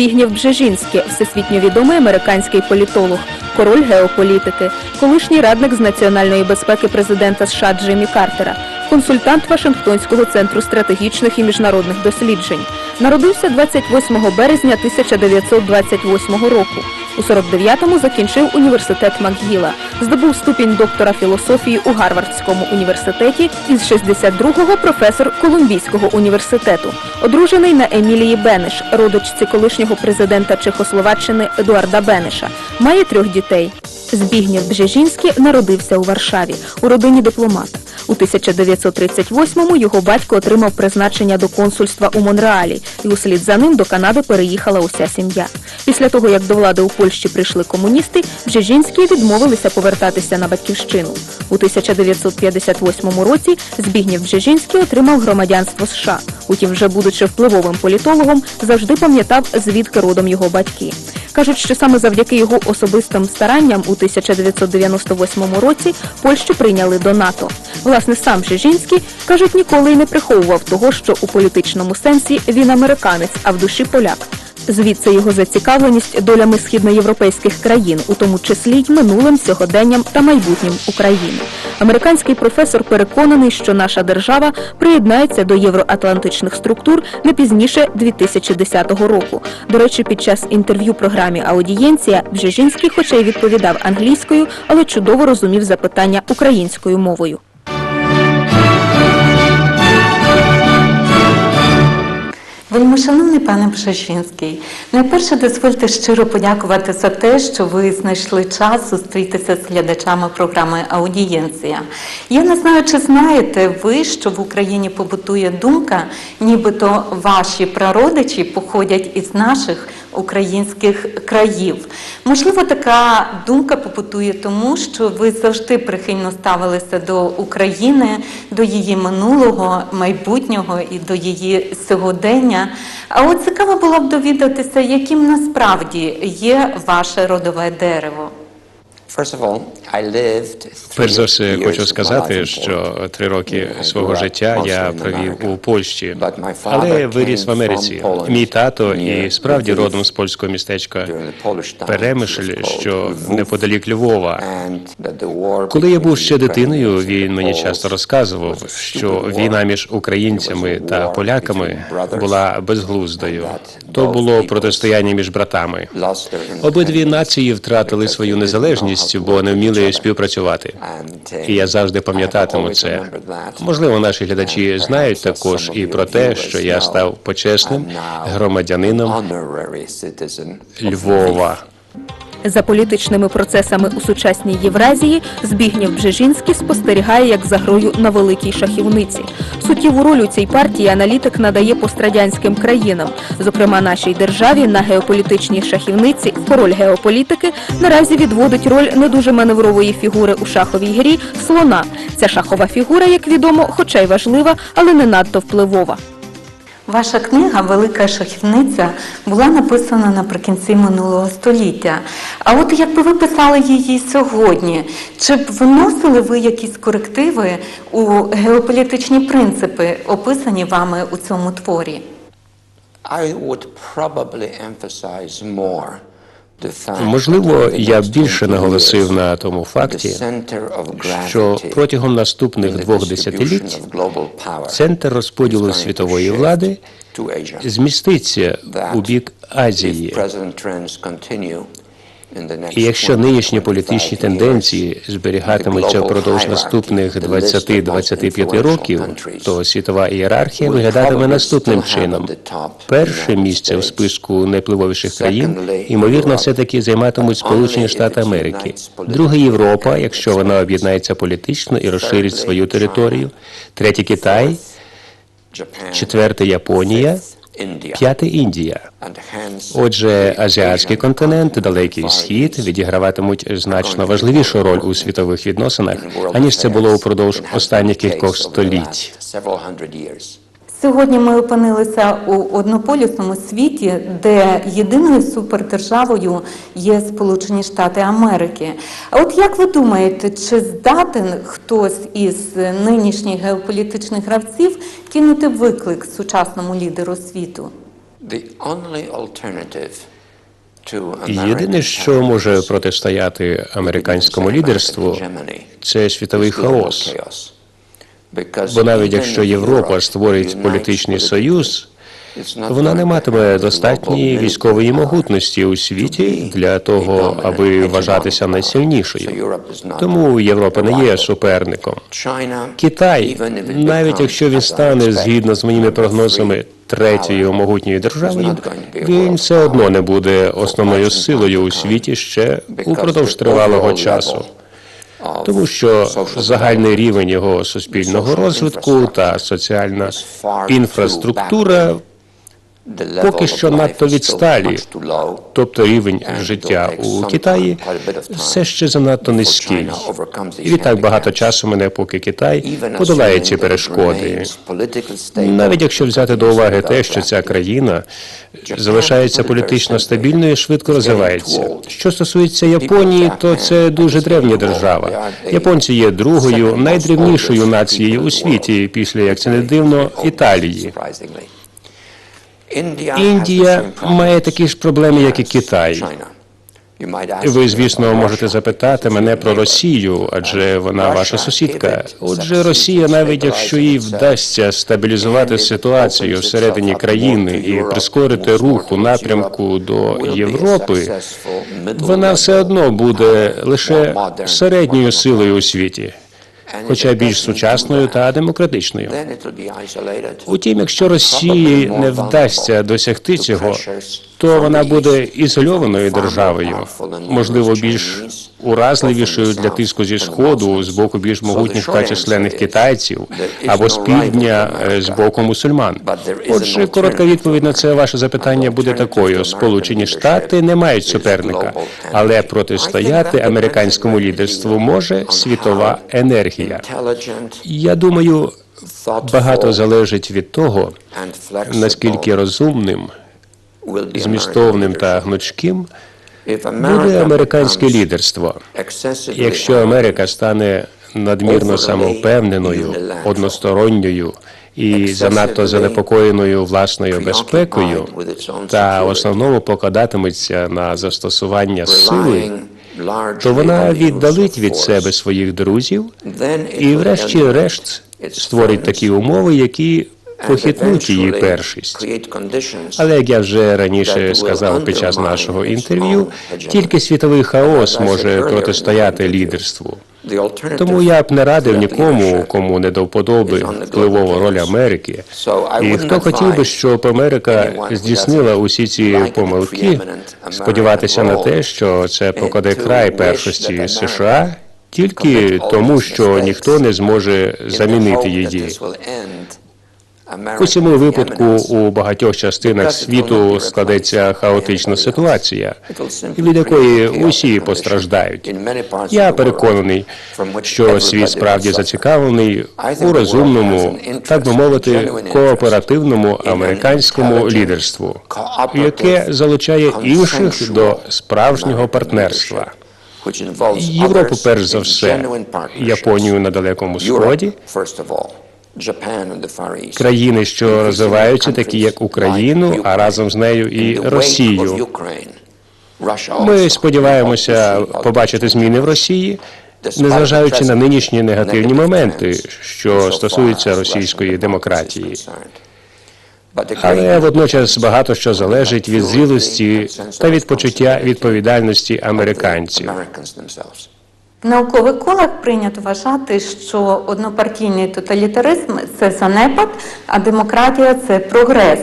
Збігнєв Бжежінський, всесвітньо відомий американський політолог, король геополітики, колишній радник з національної безпеки президента США Джиммі Картера, консультант Вашингтонського центру стратегічних і міжнародних досліджень. Народився 28 березня 1928 року. У 49-му закінчив університет Макгіла, здобув ступінь доктора філософії у Гарвардському університеті і з 62-го професор Колумбійського університету. Одружений на Емілії Бенеш, родичці колишнього президента Чехословаччини Едуарда Бенеша. Має трьох дітей. Збігнєв Бжежінський народився у Варшаві у родині дипломата. У 1938-му його батько отримав призначення до консульства у Монреалі, і услід за ним до Канади переїхала уся сім'я. Після того, як до влади у Польщі прийшли комуністи, Бжежінські відмовилися повертатися на батьківщину. У 1958 році Збігнєв Бжежінський отримав громадянство США. Утім, вже будучи впливовим політологом, завжди пам'ятав, звідки родом його батьки. Кажуть, що саме завдяки його особистим старанням у 1998 році Польщу прийняли до НАТО. Власне, сам Бжежінський, кажуть, ніколи й не приховував того, що у політичному сенсі він американець, а в душі поляк. Звідси його зацікавленість долями східноєвропейських країн, у тому числі й минулим, сьогоденням та майбутнім України. Американський професор переконаний, що наша держава приєднається до євроатлантичних структур не пізніше 2010 року. До речі, під час інтерв'ю програмі Аудієнція Бжежинський, хоча й відповідав англійською, але чудово розумів запитання українською мовою. Вельмишановний пане Бжежинський, найперше дозвольте щиро подякувати за те, що ви знайшли час зустрітися з глядачами програми Аудієнція. Я не знаю, чи знаєте ви, що в Україні побутує думка, нібито ваші прародичі походять із наших українських країв. Можливо, така думка побутує тому, що ви завжди прихильно ставилися до України, до її минулого, майбутнього і до її сьогодення. А от цікаво було б довідатися, яким насправді є ваше родове дерево. First of all, Перш за все, хочу сказати, що три роки свого життя я провів у Польщі, але виріс в Америці. Мій тато і справді родом з польського містечка Перемишль, що неподалік Львова. Коли я був ще дитиною, він мені часто розказував, що війна між українцями та поляками була безглуздою. То було протистояння між братами. Обидві нації втратили свою незалежність, бо не вміли each співпрацювати. І я завжди пам'ятатиму це. Можливо, наші глядачі знають також і про те, що я став почесним громадянином Львова. За політичними процесами у сучасній Євразії Збігнєв Бжежинський спостерігає як за грою на великій шахівниці. Суттєву роль у цій партії аналітик надає пострадянським країнам, зокрема нашій державі на геополітичній шахівниці. Король геополітики наразі відводить роль не дуже маневрової фігури у шаховій грі слона. Ця шахова фігура, як відомо, хоча й важлива, але не надто впливова. Ваша книга Велика шахівниця була написана наприкінці минулого століття. А от якби ви писали її сьогодні, чи б вносили ви якісь корективи у геополітичні принципи, описані вами у цьому творі? I would probably emphasize more Можливо, я більше наголосив на тому факті, що протягом наступних двох десятиліть центр розподілу світової влади зміститься у бік Азії. І якщо нинішні політичні тенденції зберігатимуться впродовж наступних the list of 20-25 років, то світова ієрархія виглядатиме наступним чином. Перше місце в списку найвпливовіших країн, ймовірно, все-таки займатимуть Сполучені Штати Америки. Друге Європа, якщо вона об'єднається політично і розширить свою територію. Третє Китай, четверте Японія. П'яте Індія. Отже, азіатський континент, далекий схід відіграватимуть значно важливішу роль у світових відносинах, аніж це було упродовж останніх кількох століть. Сьогодні ми опинилися у однополюсному світі, де єдиною супердержавою є Сполучені Штати Америки. А от як ви думаєте, чи здатен хтось із нинішніх геополітичних гравців кинути виклик сучасному лідеру світу? Єдине, що може протистояти американському лідерству, це світовий хаос. Бо навіть якщо Європа створить політичний союз, вона не матиме достатньої військової могутності у світі для того, аби вважатися найсильнішою. Тому Європа не є суперником. Китай, навіть якщо він стане згідно з моїми прогнозами третьою могутньою державою, він все одно не буде основною силою у світі ще упродовж тривалого часу. Тому що загальний рівень його суспільного розвитку та соціальна інфраструктура, поки що надто відсталі. тобто рівень життя у Китаї, все ще занадто низький. І відтак багато часу мене, поки Китай подолає ці перешкоди. Навіть якщо взяти до уваги те, що ця країна залишається політично стабільною і швидко розвивається. Що стосується Японії, то це дуже древня держава. Японці є другою найдревнішою нацією у світі, після як це не дивно, Італії. Індія має такі ж проблеми, як і Китай. Ви, звісно, можете запитати мене про Росію, адже вона ваша сусідка. Отже, Росія, навіть якщо їй вдасться стабілізувати ситуацію всередині країни і прискорити рух у напрямку до Європи, вона все одно буде лише середньою силою у світі, хоча більш сучасною та демократичною. Утім, якщо Росії не вдасться досягти цього, то вона буде ізольованою державою, можливо, більш уразливішою для тиску зі сходу з боку більш могутніх та численних китайців або з півдня е, з боку мусульман. Отже, коротка відповідь на це ваше запитання буде такою: Сполучені Штати не мають суперника, але протистояти американському лідерству може світова енергія. Я думаю, багато залежить від того, наскільки розумним, змістовним та гнучким буде американське лідерство. Якщо Америка стане надмірно самовпевненою, односторонньою і занадто занепокоєною власною безпекою, та в основному покладатиметься на застосування сили, то вона віддалить від себе своїх друзів і, врешті-решт, створить такі умови, які похитнуть її першість. Але як я вже раніше сказав під час нашого інтерв'ю, тільки світовий хаос може протистояти лідерству. Тому я б не радив нікому, кому не до вподоби впливова роль Америки. І хто хотів би, щоб Америка здійснила усі ці помилки, сподіватися на те, що це покладе край першості США, тільки тому, що ніхто не зможе замінити її. У цьому випадку у багатьох частинах світу складеться хаотична ситуація, від якої усі постраждають. Я переконаний, що світ справді зацікавлений у розумному, так би мовити, кооперативному американському лідерству, яке залучає інших до справжнього партнерства. Європу, перш за все, Японію на далекому сході, країни, що розвиваються, такі як Україну, а разом з нею і Росію. Ми сподіваємося побачити зміни в Росії, незважаючи на нинішні негативні моменти, що стосуються російської демократії. Але водночас багато що залежить від зрілості та від почуття відповідальності американців. В наукових колах прийнято вважати, що однопартійний тоталітаризм це занепад, а демократія це прогрес.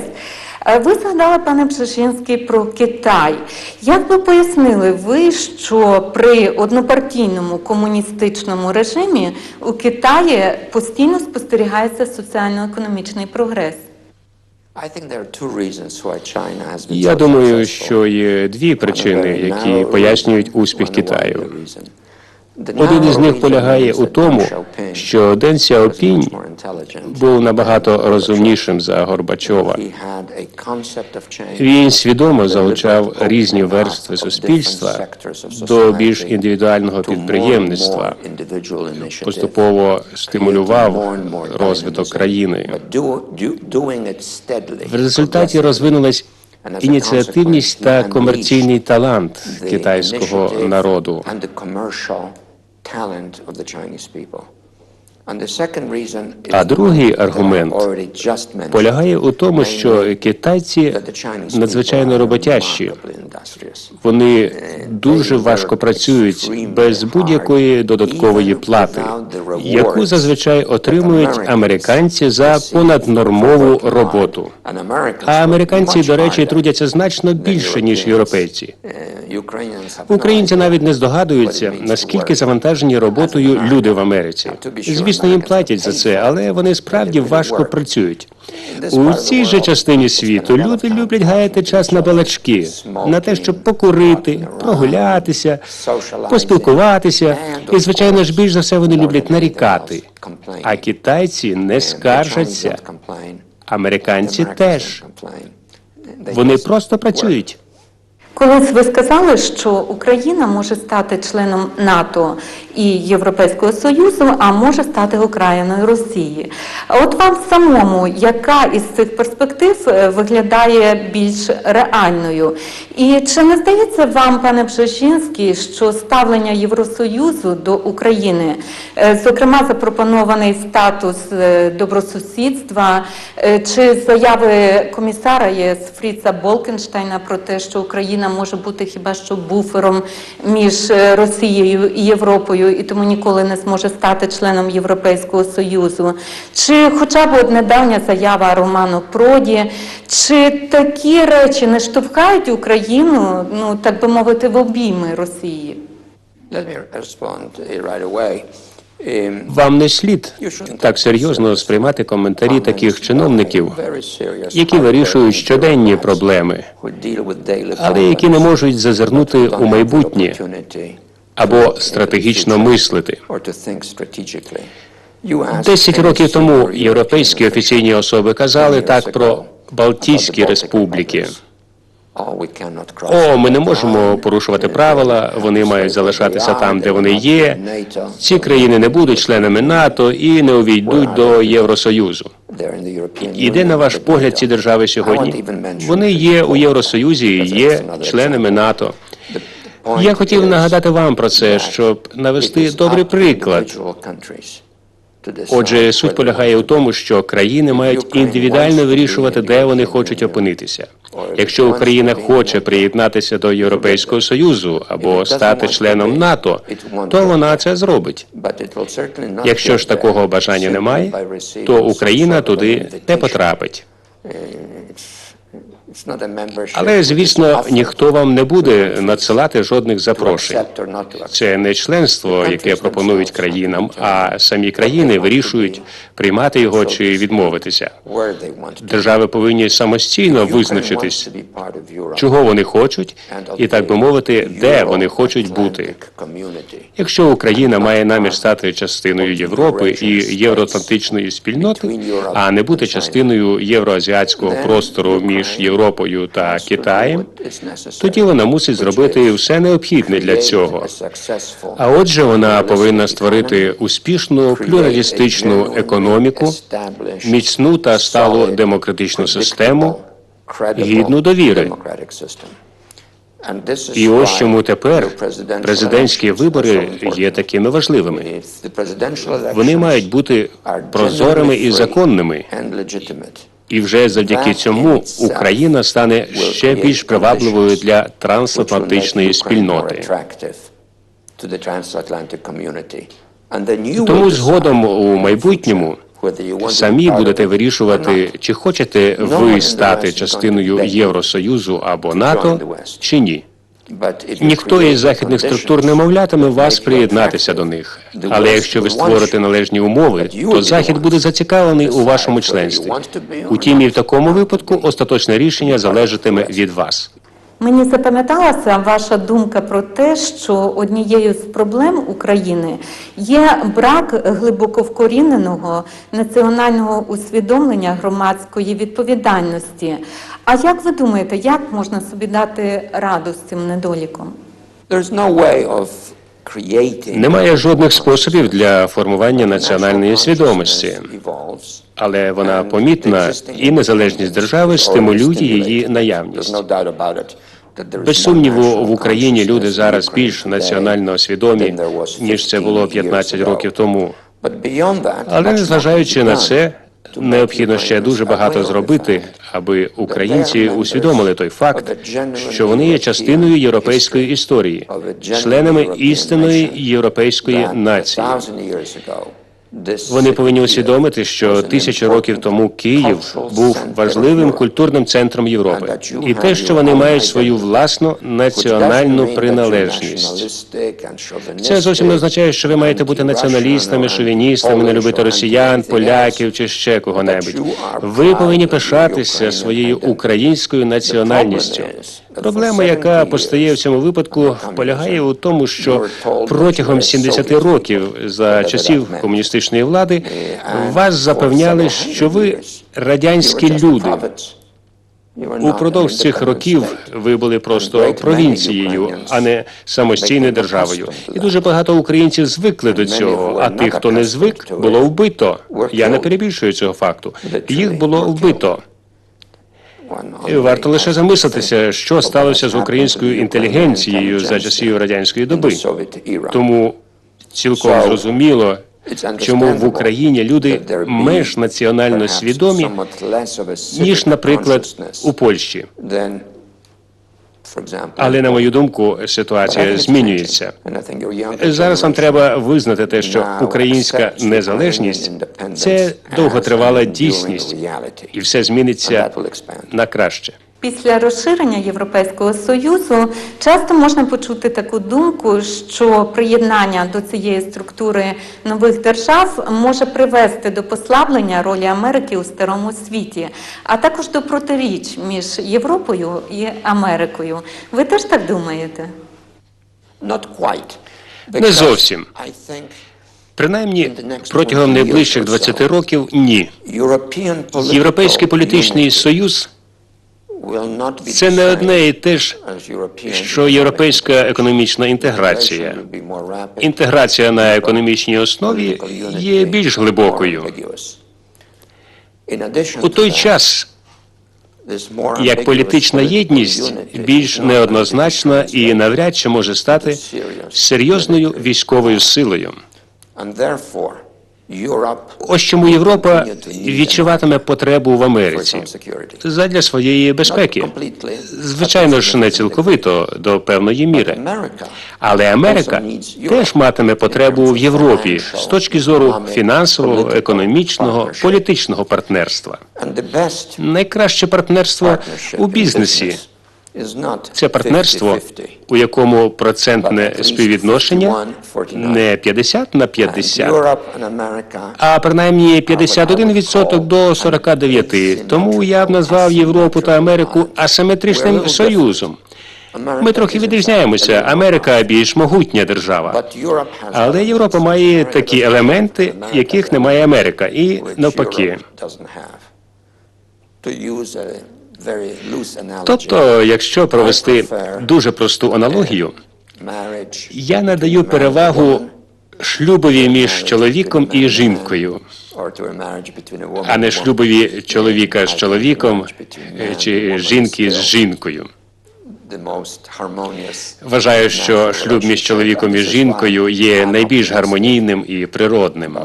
Е, Ви згадали, пане Пшешинський, про Китай. Як ви пояснили ви, що при однопартійному комуністичному режимі у Китаї постійно спостерігається соціально-економічний прогрес? Я думаю, що є дві причини, які пояснюють успіх Китаю. Один із них полягає у тому, що Ден Сяопінь був набагато розумнішим за Горбачова. Він свідомо залучав різні верстви суспільства до більш індивідуального підприємництва, поступово стимулював розвиток країни. В результаті розвинулась ініціативність та комерційний талант китайського народу. talent of the Chinese people. А другий аргумент Полягає у тому, що китайці надзвичайно роботящі. Вони дуже важко працюють без будь-якої додаткової плати, яку зазвичай отримують американці за понаднормову роботу. А американці, до речі, трудяться значно більше ніж європейці. Українці навіть не здогадуються, наскільки завантажені роботою люди в Америці. Звісно, їм платять за це, але вони справді важко працюють. У цій же частині світу люди люблять гаяти час на балачки, на те, щоб покурити, прогулятися, поспілкуватися. І, звичайно ж, більш за все вони люблять нарікати. А китайці не скаржаться. Американці теж. Вони просто працюють. Колись ви сказали, що Україна може стати членом НАТО і Європейського Союзу, а може стати окраїною Росії. От вам самому, яка із цих перспектив е, виглядає більш реальною? І чи не здається вам, пане Бжежинський, що ставлення Євросоюзу до України, е, зокрема запропонований статус е, добросусідства, чи заяви комісара ЄС Фріца Болкенштейна про те, що Україна може бути хіба що буфером між е, Росією і Європою, і тому ніколи не зможе стати членом Європейського Союзу, чи хоча б от недавня заява Роману Проді, чи такі речі не штовхають Україну, ну так би мовити, в обійми Росії? Вам не слід так серйозно сприймати коментарі таких чиновників, які вирішують щоденні проблеми, але які не можуть зазирнути у майбутнє або стратегічно мислити. Десять років тому європейські офіційні особи казали так про Балтійські республіки. О, ми не можемо порушувати правила, вони мають залишатися там, де вони є. Ці країни не будуть членами НАТО і не увійдуть до Євросоюзу. І де, на ваш погляд, ці держави сьогодні? Вони є у Євросоюзі і є членами НАТО. Я хотів нагадати вам про це, щоб навести добрий приклад. Отже, суть полягає у тому, що країни мають індивідуально вирішувати, де вони хочуть опинитися. Якщо Україна хоче приєднатися до Європейського союзу або стати членом НАТО, то вона це зробить. Якщо ж такого бажання немає, то Україна туди не потрапить. Але, звісно, ніхто вам не буде надсилати жодних запрошень. Це не членство, яке пропонують країнам, а самі країни вирішують приймати його чи відмовитися. Держави повинні самостійно визначитись, чого вони хочуть, і так би мовити, де вони хочуть бути. Якщо Україна має намір стати частиною Європи і євроатлантичної спільноти, а не бути частиною євроазіатського простору між Європою та Китаєм, тоді вона мусить зробити все необхідне для цього. А отже, вона повинна створити успішну плюралістичну економіку, міцну та сталу демократичну систему, гідну довіри. І ось чому тепер президентські вибори є такими важливими. Вони мають бути прозорими і законними. І вже завдяки цьому Україна стане ще більш привабливою для трансатлантичної спільноти. Тому згодом у майбутньому самі будете вирішувати, чи хочете ви стати частиною Євросоюзу або НАТО, чи ні. Ніхто із західних структур не мовлятиме вас приєднатися до них. Але якщо ви створите належні умови, то захід буде зацікавлений у вашому членстві. Утім, і в такому випадку остаточне рішення залежатиме від вас. Мені запам'яталася ваша думка про те, що однією з проблем України є брак глибоко вкоріненого національного усвідомлення громадської відповідальності. А як ви думаєте, як можна собі дати раду з цим недоліком? There's no way Немає жодних способів для формування національної свідомості, але вона помітна, і незалежність держави стимулює її наявність. Без сумніву, в Україні люди зараз більш національно свідомі, ніж це було 15 років тому. Але незважаючи на це, необхідно ще дуже багато зробити, аби українці усвідомили той факт, що вони є частиною європейської історії, членами істинної європейської нації. Вони повинні усвідомити, що тисячі років тому Київ був важливим культурним центром Європи, і те, що вони мають свою власну національну приналежність. Це зовсім не означає, що ви маєте бути націоналістами, шовіністами, не любити росіян, поляків чи ще кого-небудь. Ви повинні пишатися своєю українською національністю. Проблема, яка постає в цьому випадку, полягає у тому, що протягом 70 років за часів комуністичної влади вас запевняли, що ви радянські люди. Упродовж цих років ви були просто провінцією, а не самостійною державою. І дуже багато українців звикли до цього. А тих, хто не звик, було вбито. Я не перебільшую цього факту. Їх було вбито. І варто лише замислитися, що сталося з українською інтелігенцією за часів радянської доби. Тому цілком зрозуміло, чому в Україні люди менш національно свідомі, ніж, наприклад, у Польщі. Але на мою думку, ситуація змінюється. Зараз нам треба визнати те, що українська незалежність це довготривала дійсність, і все зміниться на краще. Після розширення Європейського союзу часто можна почути таку думку, що приєднання до цієї структури нових держав може привести до послаблення ролі Америки у старому світі, а також до протиріч між Європою і Америкою. Ви теж так думаєте? Не зовсім. Принаймні, протягом найближчих 20 років ні. Європейський політичний союз це не одне і те ж, що європейська економічна інтеграція. Інтеграція на економічній основі є більш глибокою. У той час, як політична єдність більш неоднозначна і навряд чи може стати серйозною військовою силою. Ось чому Європа відчуватиме потребу в Америці задля своєї безпеки. Звичайно ж, не цілковито до певної міри. Але Америка теж матиме потребу в Європі з точки зору фінансового, економічного, політичного партнерства. Найкраще партнерство у бізнесі це партнерство, у якому процентне співвідношення не 50 на 50, а принаймні 51% до 49. Тому я б назвав Європу та Америку асиметричним союзом. Ми трохи відрізняємося. Америка більш могутня держава, але Європа має такі елементи, яких не має Америка, і навпаки. Тобто, якщо провести дуже просту аналогію, я надаю перевагу шлюбові між чоловіком і жінкою, а не шлюбові чоловіка з чоловіком чи жінки з жінкою. Вважаю, що шлюб між чоловіком і жінкою є найбільш гармонійним і природним.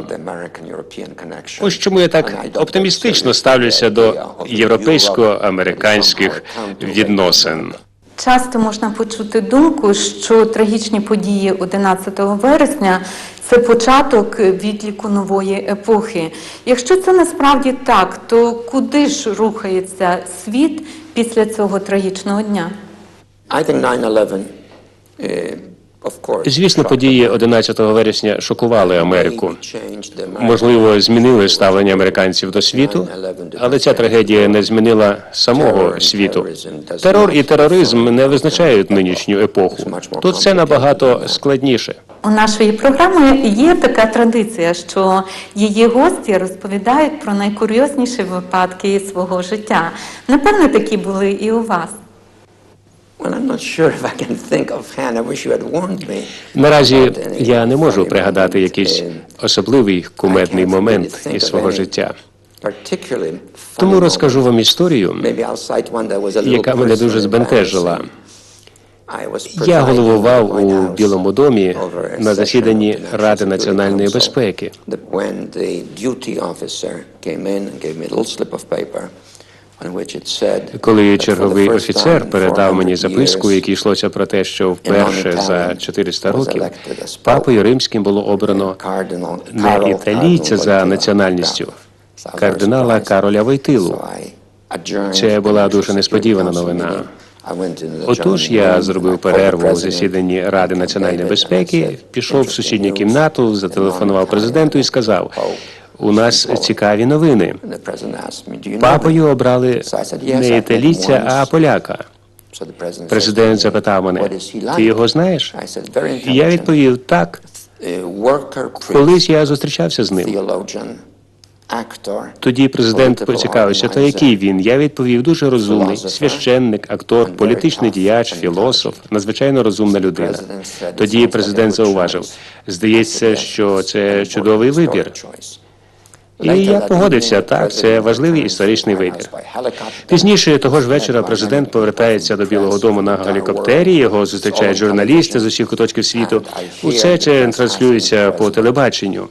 Ось чому я так оптимістично ставлюся до європейсько-американських відносин. Часто можна почути думку, що трагічні події 11 вересня це початок відліку нової епохи. Якщо це насправді так, то куди ж рухається світ після цього трагічного дня? Звісно, події 11 вересня шокували Америку. Можливо, змінили ставлення американців до світу, але ця трагедія не змінила самого світу. Терор і тероризм не визначають нинішню епоху. Тут це набагато складніше. У нашої програми є така традиція, що її гості розповідають про найкурйозніші випадки свого життя. Напевне, такі були і у вас. Наразі я не можу пригадати якийсь Uh, особливий кумедний момент із свого життя. Тому розкажу вам історію, яка мене дуже збентежила. Я головував у Білому домі на засіданні Ради національної безпеки. Коли черговий офіцер передав мені записку, в якій йшлося про те, що вперше за 400 років папою римським було обрано не італійця за національністю, кардинала. Кароля Войтилу. Це була дуже несподівана новина. Отож я зробив перерву у засіданні Ради національної безпеки, пішов в сусідню кімнату, зателефонував президенту і сказав: у нас цікаві новини. And the president asked me, "Do you know Папою обрали So I said, "Yes, I've не італійця, а поляка. Президент запитав мене? Ти його знаєш? І я відповів: так. Колись я зустрічався з ним. Тоді президент поцікавився, то який він? Я відповів, дуже розумний, священник, актор, політичний діяч, філософ, надзвичайно розумна людина. Тоді президент зауважив, здається, що це чудовий вибір. Historic choice." І я погодився, так, це важливий історичний вибір. Пізніше того ж вечора президент повертається до Білого дому на гелікоптері. Його зустрічають журналісти з усіх куточків світу. Усе це транслюється по телебаченню.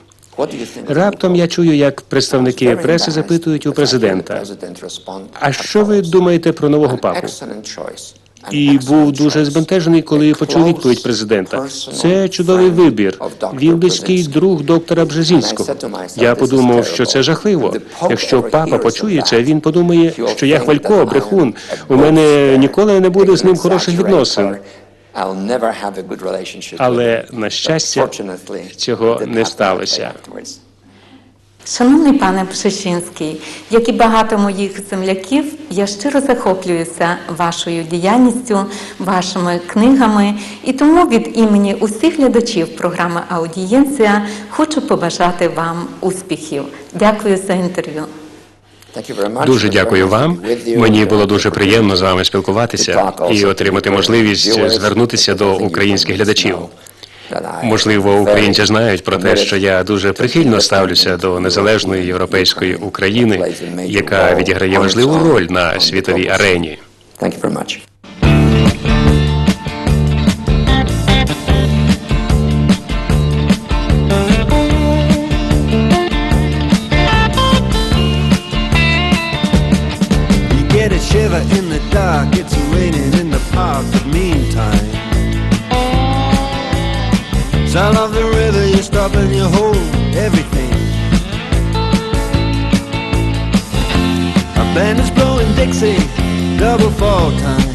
Раптом я чую, як представники преси запитують у президента. А що ви думаєте про нового папу? І був дуже збентежений, коли почув відповідь президента. Це чудовий вибір. Він близький друг доктора Бжезінського. Я "This is подумав, що це жахливо. Якщо папа почує це, він подумає, що я хвалько, брехун. У мене ніколи не буде з ним хороших відносин. Але, на щастя, цього не сталося. Шановний пане Пшешинський, як і багато моїх земляків, я щиро захоплююся вашою діяльністю, вашими книгами, і тому від імені усіх глядачів програми Аудієнція хочу побажати вам успіхів. Дякую за інтерв'ю. Дуже дякую вам. Мені було дуже приємно з вами спілкуватися і отримати можливість звернутися до українських глядачів. Можливо, українці знають про те, що я дуже прихильно ставлюся до незалежної європейської України, яка відіграє важливу роль на світовій арені. Thank. And you hold everything. A band is blowing Dixie, double fall time.